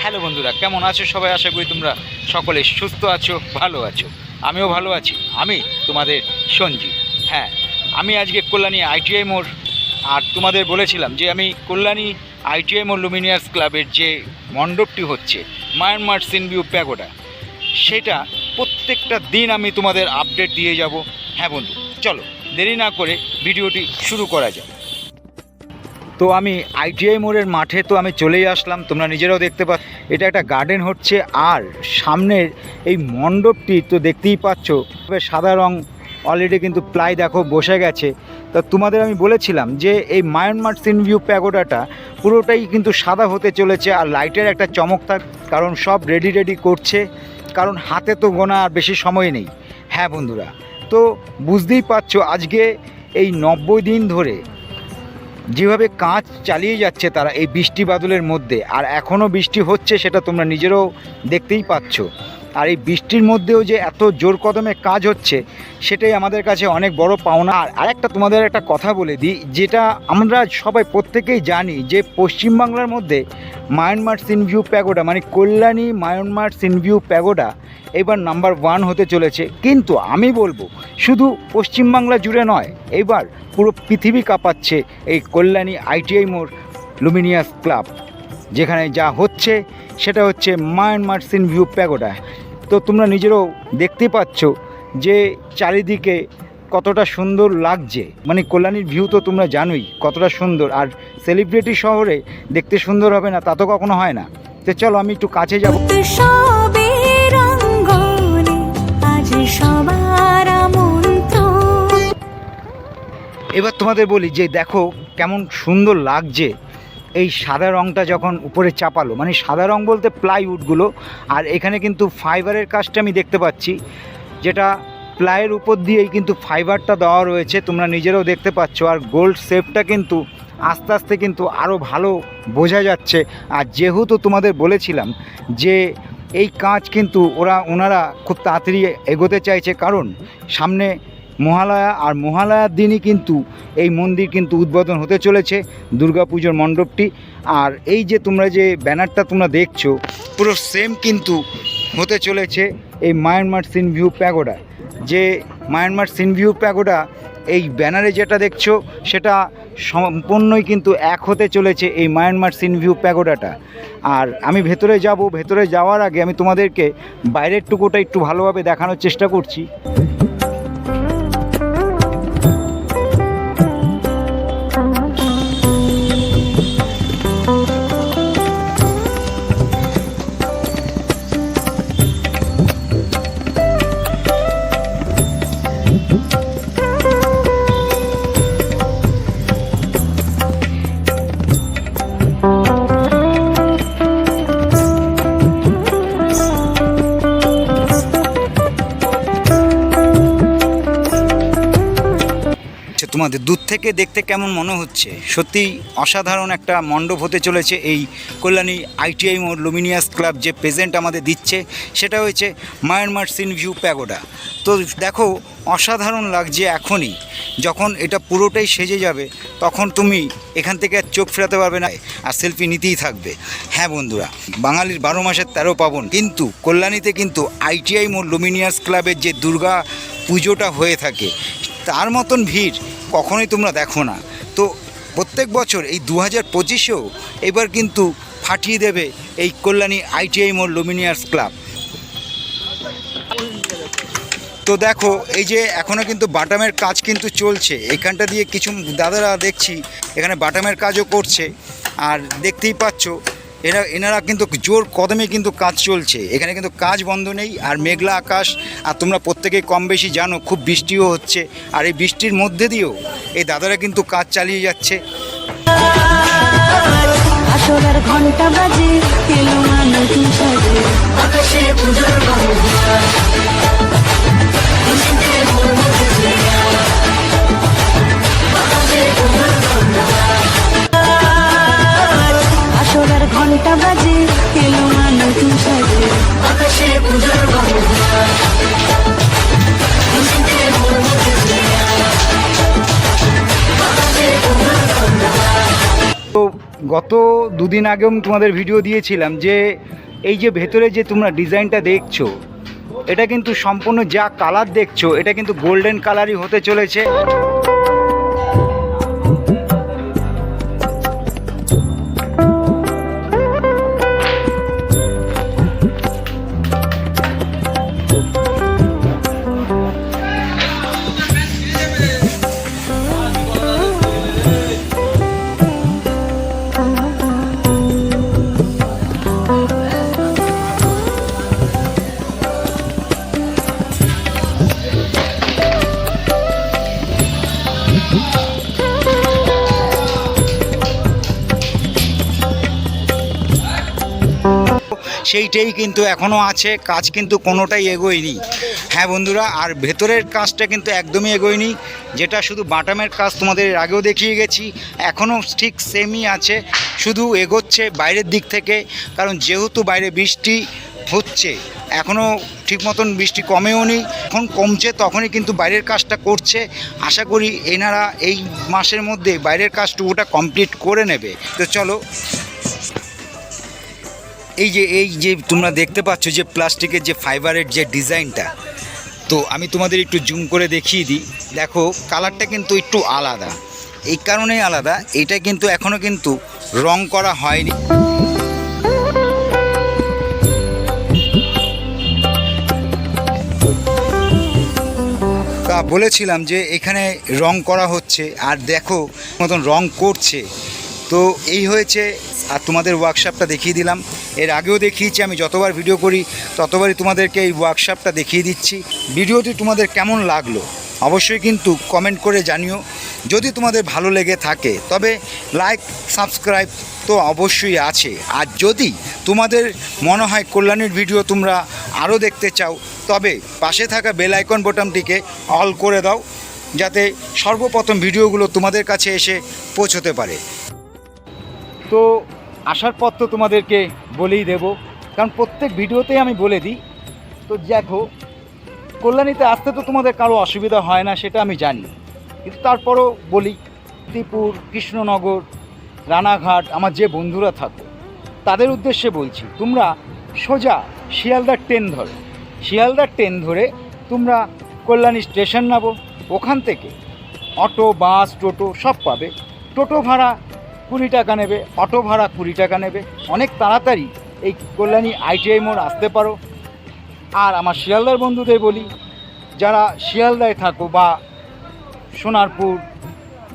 Hello বন্ধুরা, কেমন আছো সবাই? আশা করি তোমরা সকলে সুস্থ আছো, ভালো আছো। আমিও ভালো আছি। আমি তোমাদের সঞ্জীব। হ্যাঁ আমি আজকে কল্যাণী আইটিআই মোড়। আর তোমাদের বলেছিলাম যে আমি কল্যাণী আইটিআই মোড় লুমিনিয়াস ক্লাবের যে মণ্ডপটি হচ্ছে, মায়ানমার সিনভিউ প্যাগোডা, সেটা প্রত্যেকটা দিন আমি তোমাদের আপডেট দিয়ে যাব। হ্যাঁ বন্ধু, চলো, দেরি না করে ভিডিওটি শুরু করা যাক। তো আমি আইটিআই মোড়ের মাঠে তো আমি চলেই আসলাম, তোমরা নিজেরাও দেখতে পাচ্ছ এটা একটা গার্ডেন হচ্ছে, আর সামনের এই মণ্ডপটি তো দেখতেই পাচ্ছ সাদা রং অলরেডি কিন্তু প্লাই দেখো বসে গেছে। তা তোমাদের আমি বলেছিলাম যে এই মায়ানমার সিনভিউ প্যাগোডাটা পুরোটাই কিন্তু সাদা হতে চলেছে, আর লাইটের একটা চমক থাক, কারণ সব রেডি রেডি করছে, কারণ হাতে তো গোনা আর বেশি সময় নেই। হ্যাঁ বন্ধুরা, তো বুঝতেই পারছ আজকে এই নব্বই দিন ধরে যেভাবে কাজ চালিয়ে যাচ্ছে তারা এই বৃষ্টি বাদলের মধ্যে, আর এখনও বৃষ্টি হচ্ছে সেটা তোমরা নিজেরাও দেখতেই পাচ্ছ। আর এই বৃষ্টির মধ্যেও যে এত জোর কদমে কাজ হচ্ছে, সেটাই আমাদের কাছে অনেক বড় পাওনা। আর আরেকটা তোমাদের একটা কথা বলে দিই, যেটা আমরা সবাই প্রত্যেকেই জানি যে পশ্চিমবাংলার মধ্যে মায়ানমার সিনভিউ প্যাগোডা মানে Kalyani Myanmar scene view pagoda এবার নাম্বার ওয়ান হতে চলেছে। কিন্তু আমি বলব, শুধু পশ্চিমবাংলা জুড়ে নয় এবার পুরো পৃথিবী কাঁপাচ্ছে এই কল্যাণী আইটিআই মোড় লুমিনিয়াস ক্লাব। যেখানে যা হচ্ছে, সেটা হচ্ছে মায়ানমার সিন ভিউ প্যাগোডা। তো তোমরা নিজেরাও দেখতে পাচ্ছ যে চারিদিকে কতটা সুন্দর লাগছে। মানে কল্যাণীর ভিউ তো তোমরা জানোই কতটা সুন্দর। আর সেলিব্রিটি শহরে দেখতে সুন্দর হবে না, তা তো কখনো হয় না। তো চলো আমি একটু কাছে যাব। উৎসবের এবার তোমাদের বলি যে দেখো কেমন সুন্দর লাগছে। এই সাদা রঙটা যখন উপরে চাপালো মানে সাদা রং বলতে প্লাইউডগুলো, আর এখানে কিন্তু ফাইবারের কাজটা আমি দেখতে পাচ্ছি, যেটা প্লাইয়ের উপর দিয়েই কিন্তু ফাইবারটা দেওয়া রয়েছে, তোমরা নিজেরাও দেখতে পাচ্ছ, আর গোল্ড শেপটা কিন্তু আস্তে আস্তে কিন্তু আরও ভালো বোঝা যাচ্ছে। আর যেহেতু তোমাদের বলেছিলাম যে এই কাজ কিন্তু ওরা, ওনারা খুব তাড়াতাড়ি এগোতে চাইছে, কারণ সামনে মহালয়া, আর মহালয়ার দিনই কিন্তু এই মন্দির কিন্তু উদ্বোধন হতে চলেছে, দুর্গাপুজোর মণ্ডপটি। আর এই যে তোমরা যে ব্যানারটা তোমরা দেখছ, পুরো সেম কিন্তু হতে চলেছে এই মায়ানমার সিনভিউ প্যাগোডা যে মায়ানমার সিনভিউ প্যাগোডা এই ব্যানারে যেটা দেখছ, সেটা সম্পূর্ণই কিন্তু এক হতে চলেছে এই মায়ানমার সিনভিউ প্যাগোডাটা আর আমি ভেতরে যাব, ভেতরে যাওয়ার আগে আমি তোমাদেরকে বাইরের টুকুটা একটু ভালোভাবে দেখানোর চেষ্টা করছি। তোমাদের দূর থেকে দেখতে কেমন মনে হচ্ছে? সত্যি অসাধারণ একটা মণ্ডপ হতে চলেছে এই কল্যাণী আইটিআই মোড় লুমিনিয়াস ক্লাব যে প্রেজেন্ট আমাদের দিচ্ছে, সেটা হয়েছে মায়ানমার সিন ভিউ প্যাগোডা। তো দেখো, অসাধারণ লাগছে এখনই। যখন এটা পুরোটাই সেজে যাবে, তখন তুমি এখান থেকে আর চোখ ফেরাতে পারবে না, আর সেলফি নিতেই থাকবে। হ্যাঁ বন্ধুরা, বাঙালির বারো মাসের তেরো পাবন। কিন্তু কল্যাণীতে কিন্তু আইটিআই মোড় লুমিনিয়াস ক্লাবের যে দুর্গা পুজোটা হয়ে থাকে, তার মতন ভিড় কখনোই তোমরা দেখো না। তো প্রত্যেক বছর এই দু হাজার পঁচিশেও এবার কিন্তু ফাটিয়ে দেবে এই কল্যাণী আইটিআই মোড় লুমিনিয়ার্স ক্লাব। তো দেখো, এই যে এখনও কিন্তু বাটামের কাজ কিন্তু চলছে। এখানটা দিয়ে কিছু দাদারা দেখছি, এখানে বাটামের কাজও করছে। আর দেখতেই পাচ্ছ এরা এনারা কিন্তু জোর কদমে কিন্তু কাজ চলছে। এখানে কিন্তু কাজ বন্ধ নেই আর মেঘলা আকাশ আর তোমরা প্রত্যেকেই কম বেশি জানো খুব বৃষ্টিও হচ্ছে। আর এই বৃষ্টির মধ্যে দিয়েও এই দাদারা কিন্তু কাজ চালিয়ে যাচ্ছে। ঘণ্টা বাজে আকাশে তো গত দুদিন আগেও আমি তোমাদের ভিডিও দিয়েছিলাম যে এই যে ভেতরে যে তোমরা ডিজাইনটা দেখছ, এটা কিন্তু সম্পূর্ণ যা কালার দেখছ, এটা কিন্তু গোল্ডেন কালারই হতে চলেছে। সেইটাই কিন্তু এখনও আছে, কাজ কিন্তু কোনোটাই এগোয়নি। হ্যাঁ বন্ধুরা, আর ভেতরের কাজটা কিন্তু একদমই এগোয়নি, যেটা শুধু বাটামের কাজ তোমাদের আগেও দেখিয়ে গেছি এখনও ঠিক সেমই আছে, শুধু এগোচ্ছে বাইরের দিক থেকে, কারণ যেহেতু বাইরে বৃষ্টি হচ্ছে এখনও ঠিক মতন বৃষ্টি কমেও নি এখন কমছে তখনই কিন্তু বাইরের কাজটা করছে, আশা করি এনারা এই মাসের মধ্যে বাইরের কাজটুকুটা কমপ্লিট করে নেবে। তো চলো এই যে এই যে তোমরা দেখতে পাচ্ছ যে প্লাস্টিকের যে ফাইবারের যে ডিজাইনটা, তো আমি তোমাদের একটু জুম করে দেখিয়ে দিই। দেখো, কালারটা কিন্তু একটু আলাদা। এই কারণেই আলাদা, এটা কিন্তু এখনও কিন্তু রং করা হয়নি। তা বলেছিলাম যে এখানে রং করা হচ্ছে, আর দেখো, মতন রং করছে। তো এই হয়েছে, আর তোমাদের ওয়ার্কশপটা দেখিয়ে দিলাম। এর আগেও দেখিয়েছি, আমি যতবার ভিডিও করি, ততবারই তোমাদেরকে এই ওয়ার্কশপটা দেখিয়ে দিচ্ছি। ভিডিওটি তোমাদের কেমন লাগল, অবশ্যই কিন্তু কমেন্ট করে জানিও। যদি তোমাদের ভালো লেগে থাকে, তবে লাইক সাবস্ক্রাইব তো অবশ্যই আছে। আর যদি তোমাদের মনে হয় কল্যাণীর ভিডিও তোমরা আরও দেখতে চাও, তবে পাশে থাকা বেল আইকন অল করে দাও, যাতে সর্বপ্রথম ভিডিওগুলো তোমাদের কাছে এসে পৌঁছতে পারে। তো আসার পর তো তোমাদেরকে বলেই দেব, কারণ প্রত্যেক ভিডিওতেই আমি বলে দিই। তো দেখো কল্যাণীতে আসতে তো তোমাদের কারও অসুবিধা হয় না, সেটা আমি জানি। কিন্তু তারপরও বলি, ত্রিপুর, কৃষ্ণনগর, রানাঘাট, আমার যে বন্ধুরা থাকো, তাদের উদ্দেশ্যে বলছি, তোমরা সোজা শিয়ালদার ট্রেন ধরো। শিয়ালদার ট্রেন ধরে তোমরা কল্যাণী স্টেশন নামো, ওখান থেকে অটো, বাস, টোটো সব পাবে। টোটো ভাড়া কুড়ি টাকা নেবে, অটো ভাড়া কুড়ি টাকা নেবে। অনেক তাড়াতাড়ি এই কল্যাণী আইটিআই মোড় আসতে পারো। আর আমার শিয়ালদার বন্ধুদের বলি, যারা শিয়ালদায় থাকো বা সোনারপুর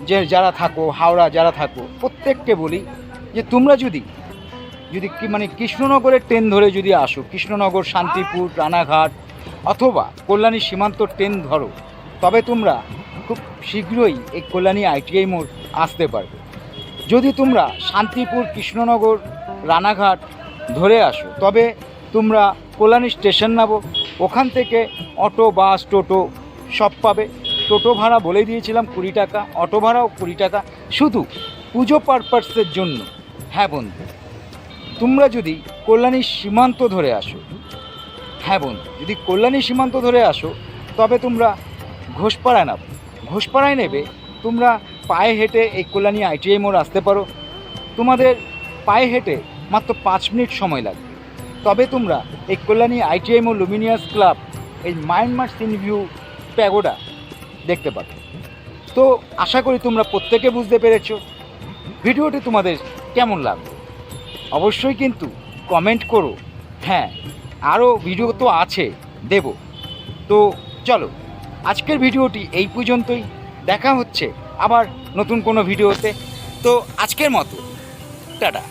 যে যারা থাকো, হাওড়া যারা থাকো, প্রত্যেককে বলি যে তোমরা যদি যদি কি মানে কৃষ্ণনগরের ট্রেন ধরে যদি আসো, কৃষ্ণনগর, শান্তিপুর, রানাঘাট অথবা কল্যাণী সীমান্ত ট্রেন ধরো, তবে তোমরা খুব শীঘ্রই এই কল্যাণী আইটিআই মোড় আসতে পারবে। যদি তোমরা শান্তিপুর কৃষ্ণনগর, রানাঘাট ধরে আসো, তবে তোমরা কল্যাণী স্টেশন নামো। ওখান থেকে অটো, বাস, টোটো সব পাবে। টোটো ভাড়া বলে দিয়েছিলাম কুড়ি টাকা, অটো ভাড়াও কুড়ি টাকা। শুধু পুজো পারপাসের জন্য। হ্যাঁ বন্ধু, তোমরা যদি কল্যাণী সীমান্ত ধরে আসো হ্যাঁ বন্ধু, যদি কল্যাণী সীমান্ত ধরে আসো, তবে তোমরা ঘোষপাড়ায় নামো। ঘোষপাড়ায় নেবে, তোমরা পায়ে হেঁটে এই কল্যাণী আইটিআই মোড় আসতে পারো। তোমাদের পায়ে হেঁটে মাত্র পাঁচ মিনিট সময় লাগবে। তবে তোমরা এই কল্যাণী আইটিআই মোড় লুমিনিয়াস ক্লাব, এই মায়ানমার সিন ভিউ প্যাগোডা দেখতে পাবে তো আশা করি তোমরা প্রত্যেকে বুঝতে পেরেছ। ভিডিওটি তোমাদের কেমন লাগল? অবশ্যই কিন্তু কমেন্ট করো। হ্যাঁ আরও ভিডিও তো আছে, দেব। তো চলো, আজকের ভিডিওটি এই পর্যন্তই। দেখা হচ্ছে আবার নতুন কোনো ভিডিওতে। তো আজকের মতো। টাটা।